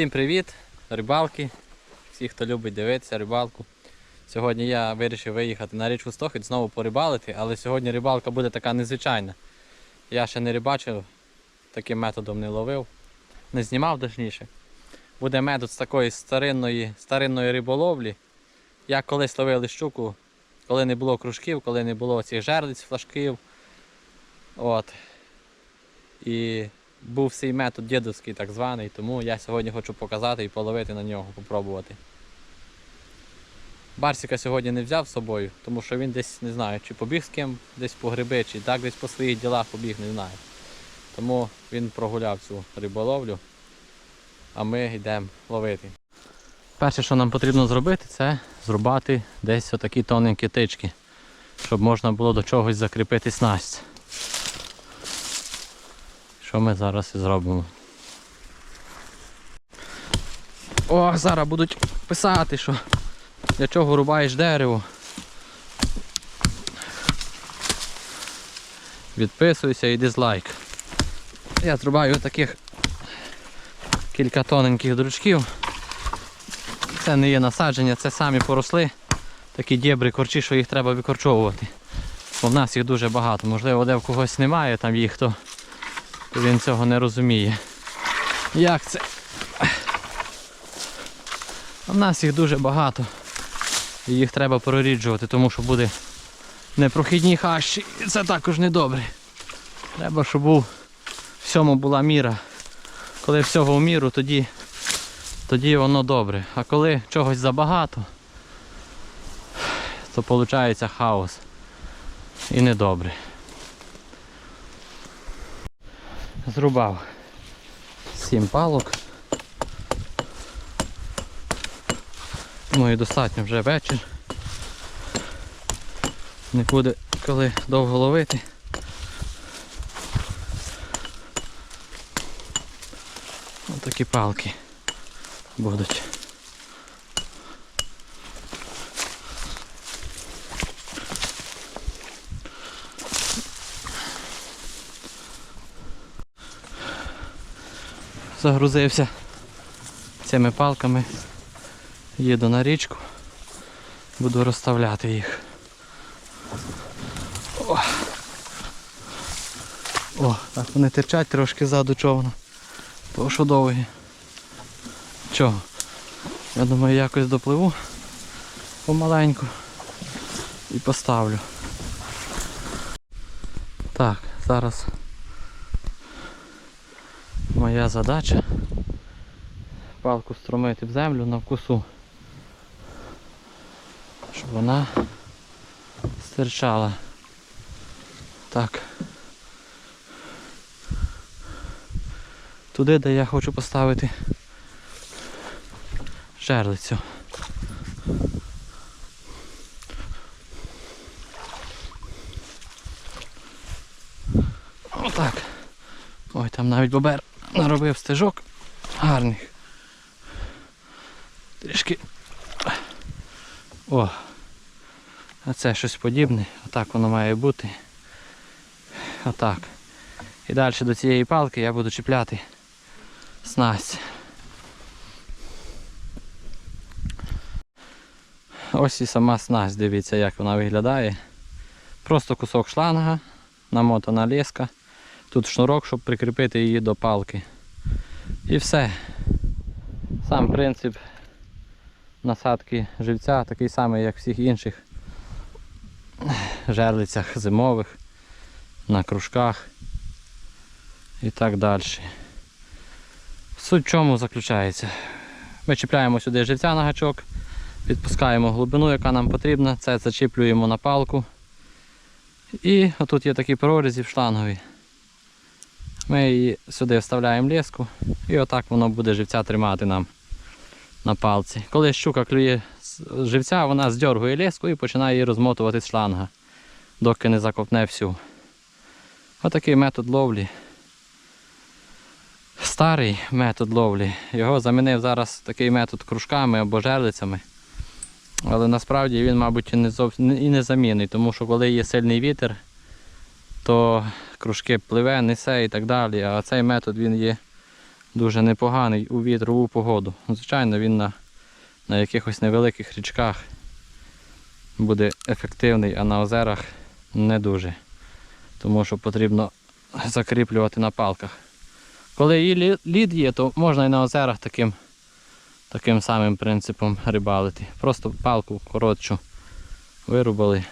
Всім привіт, рибалки, всі, хто любить дивитися рибалку. Сьогодні я вирішив виїхати на річку Стохід, знову порибалити, але сьогодні рибалка буде така незвичайна. Я ще не рибачив, таким методом не ловив, не знімав точніше. Буде метод з такої старинної, старинної риболовлі. Як колись ловили щуку, коли не було кружків, коли не було цих жерлиць, флажків. От. І був цей метод дідовський так званий, тому я сьогодні хочу показати і половити на нього, попробувати. Барсіка сьогодні не взяв з собою, тому що він десь не знаю, чи побіг з ким десь по гриби, чи так десь по своїх ділах побіг, не знаю. Тому він прогуляв цю риболовлю, а ми йдемо ловити. Перше, що нам потрібно зробити, це зрубати десь отакі тоненькі тички, щоб можна було до чогось закріпити снасть. Що ми зараз і зробимо? О, зараз будуть писати, що для чого рубаєш дерево. Відписуйся і дизлайк. Я зрубаю таких кілька тоненьких дручків. Це не є насадження, це самі поросли. Такі дєбри корчі, що їх треба викорчовувати. Бо в нас їх дуже багато. Можливо, де в когось немає там їх, то він цього не розуміє. Як це? А в нас їх дуже багато. І їх треба проріджувати, тому що буде непрохідні хащі. І це також недобре. Треба, щоб був всьому була міра. Коли всього в міру, тоді, тоді воно добре. А коли чогось забагато, то виходить хаос. І недобре. Зрубав сім палок. Ну і достатньо вже вечір. Не буде коли довго ловити. Ось такі палки будуть. Загрузився цими палками. Їду на річку, буду розставляти їх. О, О так вони терчать трошки ззаду човна. Тому що довгі. Чого? Я думаю, якось допливу помаленьку і поставлю. Так, зараз моя задача палку струмити в землю на вкусу, щоб вона стирчала. Так. Туди, де я хочу поставити жерлицю. Отак. Ой, там навіть бобер наробив стежок гарних. Трішки. О! А це щось подібне. Отак воно має бути. Отак. І далі до цієї палки я буду чіпляти снасть. Ось і сама снасть, дивіться, як вона виглядає. Просто кусок шланга, намотана леска. Тут шнурок, щоб прикріпити її до палки. І все. Сам принцип насадки живця такий самий, як всіх інших жерлицях зимових, на кружках і так далі. Суть в чому заключається? Ми чіпляємо сюди живця на гачок, відпускаємо глибину, яка нам потрібна, це зачіплюємо на палку. І отут є такі прорізі в шлангові. Ми її сюди вставляємо леску і отак воно буде живця тримати нам на палці. Коли щука клює живця, вона здергує леску і починає її розмотувати з шланга, доки не закопне всю. Отакий метод ловлі. Старий метод ловлі. Його замінив зараз такий метод кружками або жерлицями. Але насправді він, мабуть, і не зовсім і не замінний, тому що коли є сильний вітер, то кружки пливе, несе і так далі. А цей метод він є дуже непоганий у вітрову погоду. Звичайно, він на, на якихось невеликих річках буде ефективний, а на озерах не дуже. Тому що потрібно закріплювати на палках. Коли і лід є, то можна і на озерах таким, таким самим принципом рибалити. Просто палку коротшу вирубали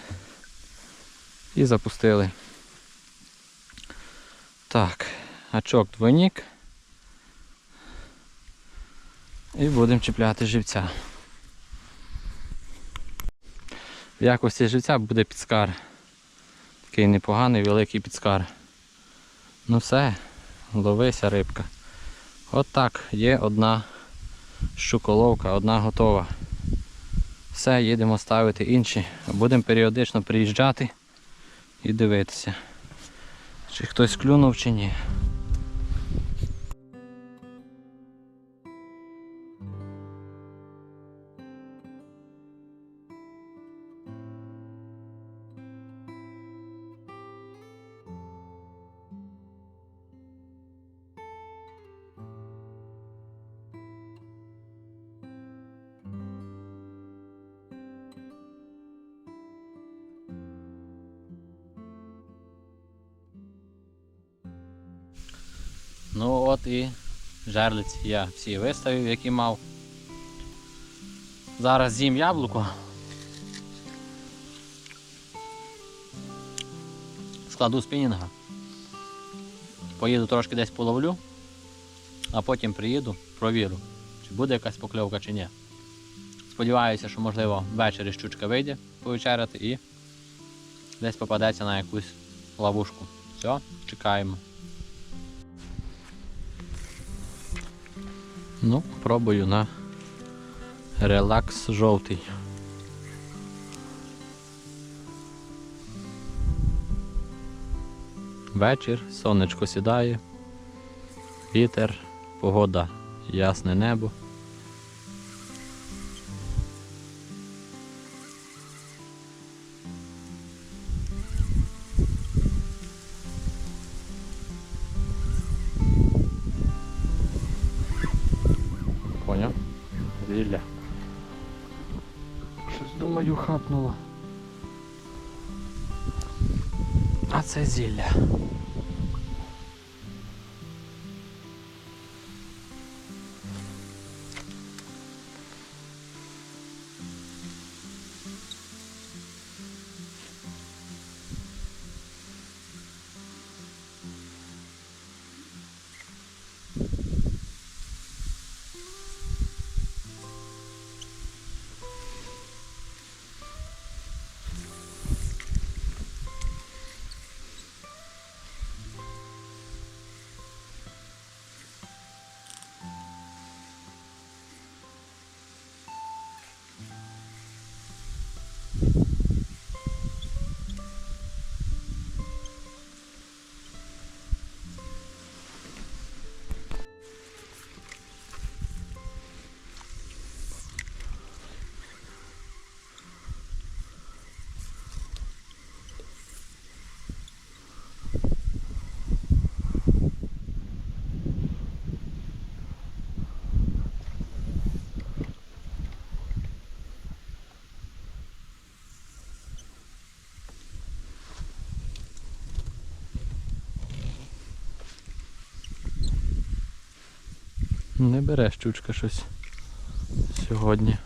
і запустили. Так, гачок двойник. І будемо чіпляти живця. В якості живця буде підскар. Такий непоганий великий підскар. Ну все, ловися рибка. От так, є одна щуколовка, одна готова. Все, їдемо ставити інші. Будемо періодично приїжджати і дивитися, чи хтось клюнув чи ні. Ну от і жерлиці я всі виставив, які мав. Зараз з'їм яблуко. Складу спінінга. Поїду трошки десь половлю, а потім приїду, провірю, чи буде якась покльовка чи ні. Сподіваюся, що можливо ввечері щучка вийде повечеряти і десь попадеться на якусь ловушку. Все, чекаємо. Ну, пробую на релакс жовтий. Вечір, сонечко сідає, вітер, погода, ясне небо. А це зілля. Не бере щучка щось сьогодні.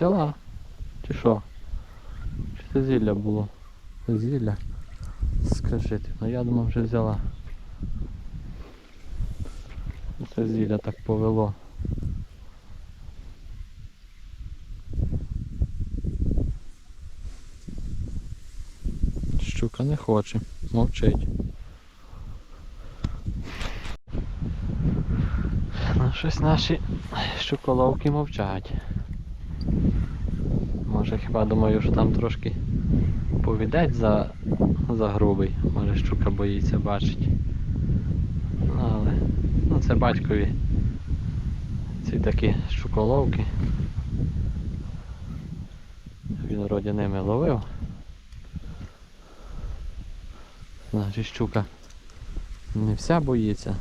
Взяла. Чи що? Чи це зілля було? Зілля? Скажи ти, ну я думав вже взяла. Це зілля так повело. Щука не хоче, мовчить. Ну, щось наші щуколовки мовчать. Може хіба думаю, що там трошки повідець за, за грубий. Може щука боїться бачить. Але ну, це батькові. Ці такі щуколовки. Він вроді ними ловив. Значить щука не вся боїться.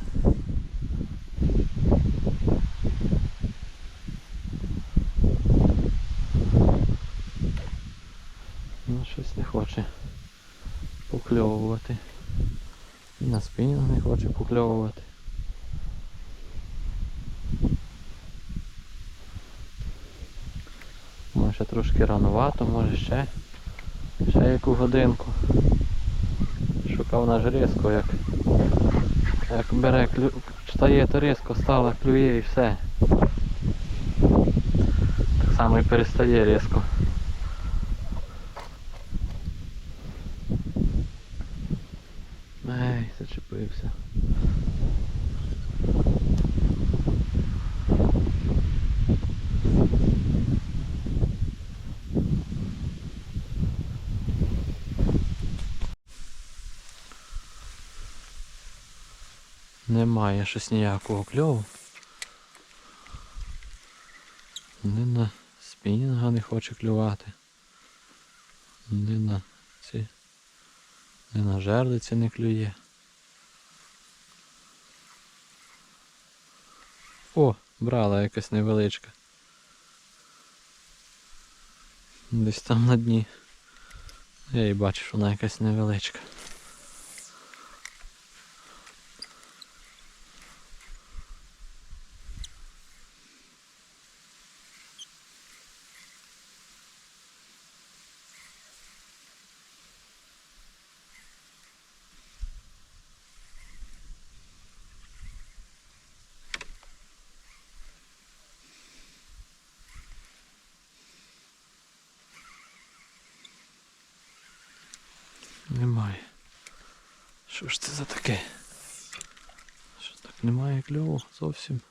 Ну, щось не хоче покльовувати. І на спинінг не хоче покльовувати. Може трошки ранувато, може ще. Ще яку годинку. Шукав наш різко, як, як бере клю... стає, то різко стала, клює і все. Так само і перестає різко. Немає щось ніякого кльову. Ні на спінінга не хоче клювати. Ні на ці. Ні на жерлиці не клює. О, брала якась невеличка. Десь там на дні. Я її бачу, що вона якась невеличка. Немає. Що ж це за таке? Що так немає кльову зовсім?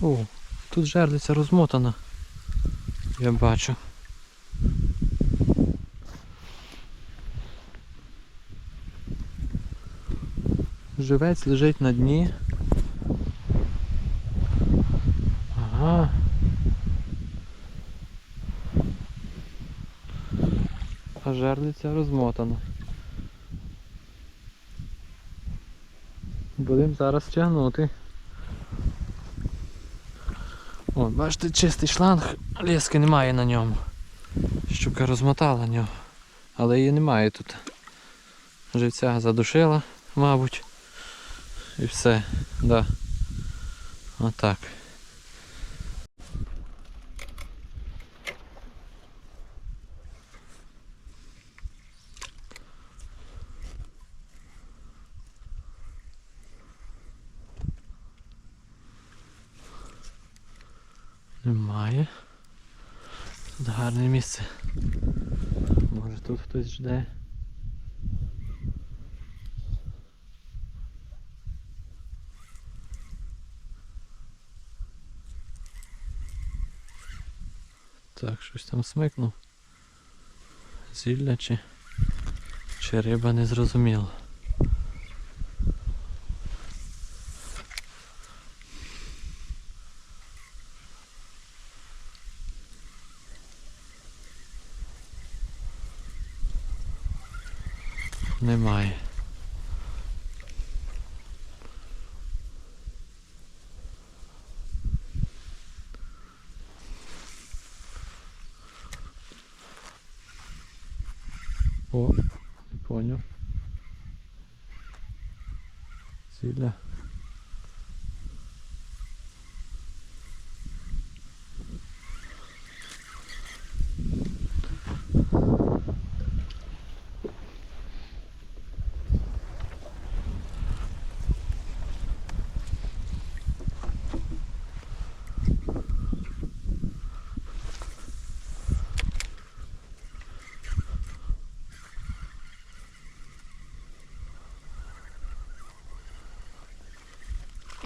О, тут жерлиця розмотана. Я бачу. Живець лежить на дні. Ага. А жерлиця розмотана. Будемо зараз тягнути. О, бачите, чистий шланг, ліски немає на ньому. Щука розмотала нього. Але її немає тут. Живця задушила, мабуть. І все. Да. Отак. Немає. Тут гарне місце. Може тут хтось жде. Так, щось там смикнув. Зілля чи, чи риба не зрозуміло. Немає. О, не понял.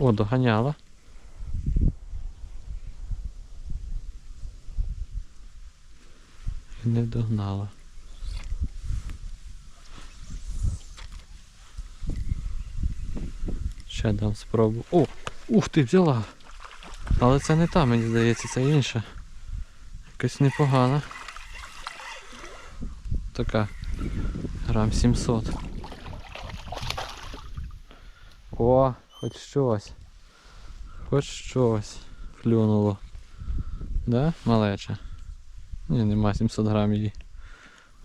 О, доганяла. І не догнала. Ще дам спробу. О! Ух ти, взяла! Але це не та, мені здається, це інша. Якась непогана. Така. Грам 700. О, хоч щось. Хоч щось клюнуло. Да, малеча? Ні, нема 700 грам її.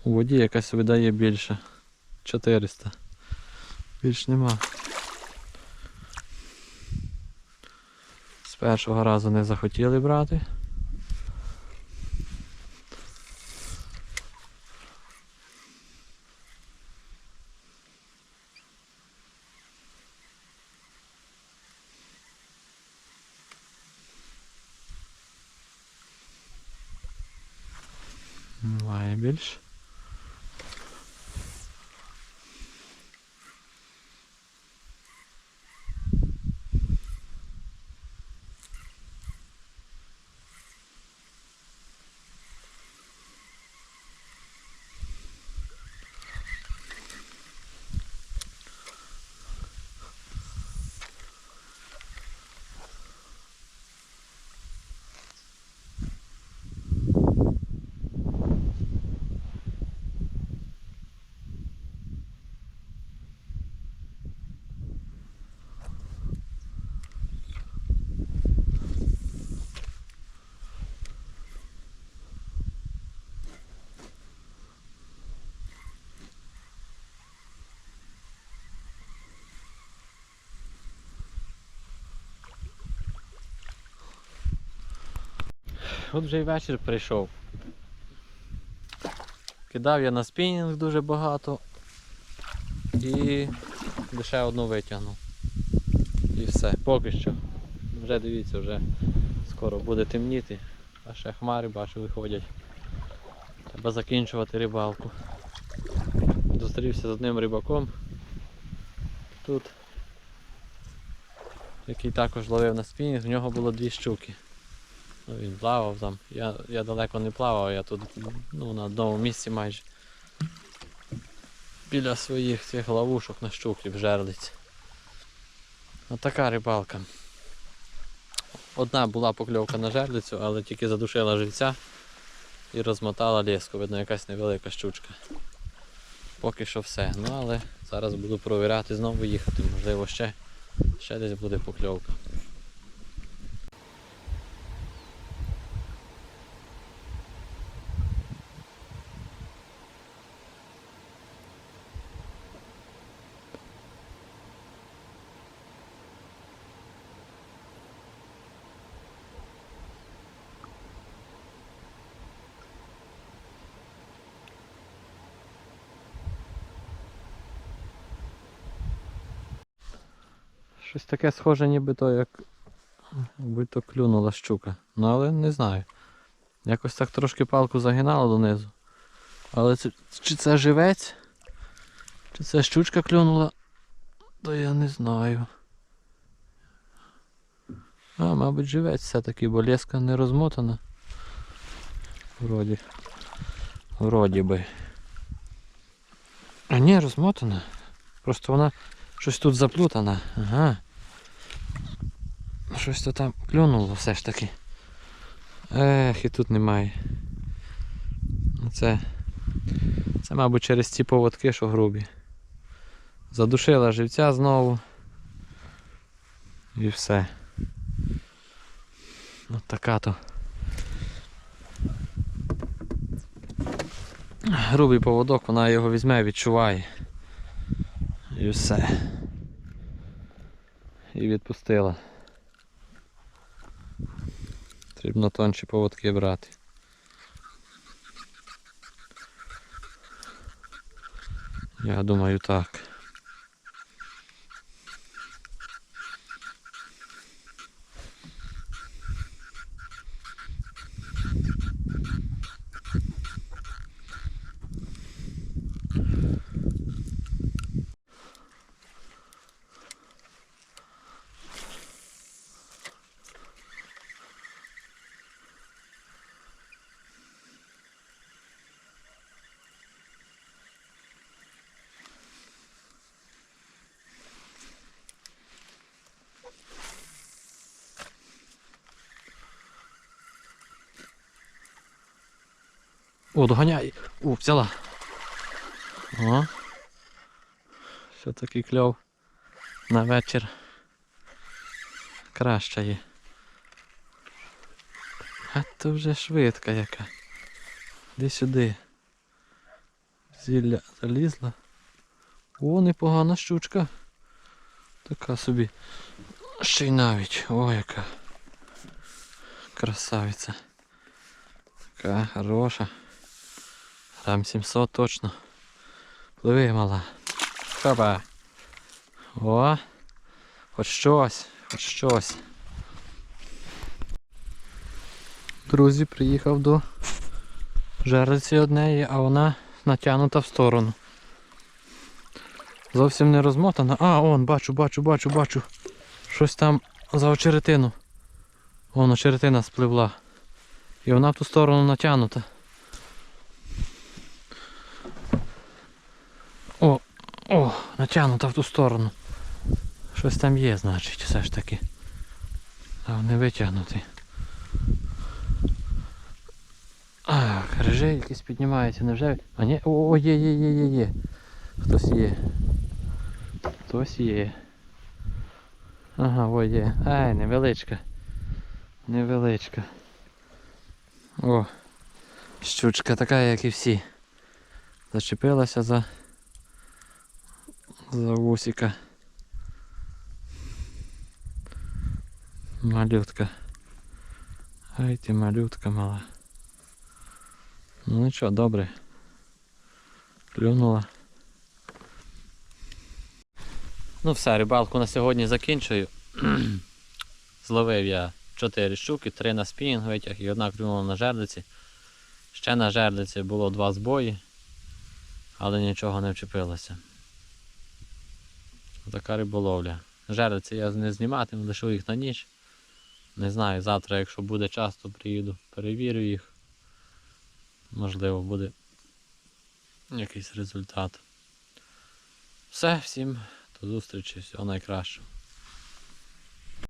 У воді якась видає більше. 400. Більш нема. З першого разу не захотіли брати. Немає От вже й вечір прийшов. Кидав я на спінінг дуже багато і лише одну витягнув. І все, поки що. Вже дивіться, вже скоро буде темніти, а ще хмари бачу виходять. Треба закінчувати рибалку. Зустрівся з одним рибаком тут, який також ловив на спінінг, в нього було дві щуки. Ну, він плавав там. Я, я далеко не плавав, я тут ну, на одному місці майже. Біля своїх цих ловушок на щуклі в жерлиці. Отака рибалка. Одна була покльовка на жерлицю, але тільки задушила живця і розмотала леску. Видно, якась невелика щучка. Поки що все. Ну але зараз буду провіряти, знову їхати, можливо ще, ще десь буде покльовка. Щось таке схоже, ніби то як якби то клюнула щука. Ну але не знаю. Якось так трошки палку загинало донизу. Але це, чи це живець? Чи це щучка клюнула? То я не знаю. А, мабуть, живець все-таки, бо леска не розмотана. Вроді. Вроді би. А ні, розмотана. Просто вона щось тут заплутана. Ага. Щось то там клюнуло все ж таки. Ех, і тут немає. Ну, Це, це мабуть, через ці поводки, що грубі. Задушила живця знову. І все. От така то. Грубий поводок, вона його візьме, відчуває. І все. І відпустила. Потрібно тонші поводки брати. Я думаю так. О, доганяй! О, взяла. О. Все-таки кльов на вечір. Краща є. А то вже швидка яка. Іди сюди. Зілля залізла. О, непогана щучка. Така собі. Ще й навіть. О, яка. Красавиця. Така хороша. Грам 700 точно. Пливи, мала. Хапа. О. Хоч щось, хоч щось. Друзі, приїхав до жерлиці однеї, а вона натягнута в сторону. Зовсім не розмотана. А, он, бачу, бачу, бачу, бачу. Щось там за очеретину. Вон очеретина спливла. І вона в ту сторону натягнута. О, о, натягнута в ту сторону. Щось там є, значить, все ж таки. А не витягнутий. А, крижи якісь піднімаються, невже? А ні, о, є, є, є, є, є. Хтось є. Хтось є. Ага, о, є. Ай, невеличка. Невеличка. О, щучка така, як і всі. Зачепилася за за вусика. Малютка. Ай ти малютка мала. Ну нічого, добре. Клюнула. Ну все, рибалку на сьогодні закінчую. Зловив я 4 щуки, 3 на спінінг витяг і одна клюнула на жердиці. Ще на жердиці було два збої, але нічого не вчепилося. Така риболовля. Жердиці я не зніматиму, лишу їх на ніч. Не знаю, завтра, якщо буде час, то приїду, перевірю їх. Можливо, буде якийсь результат. Все, всім до зустрічі, всього найкращого.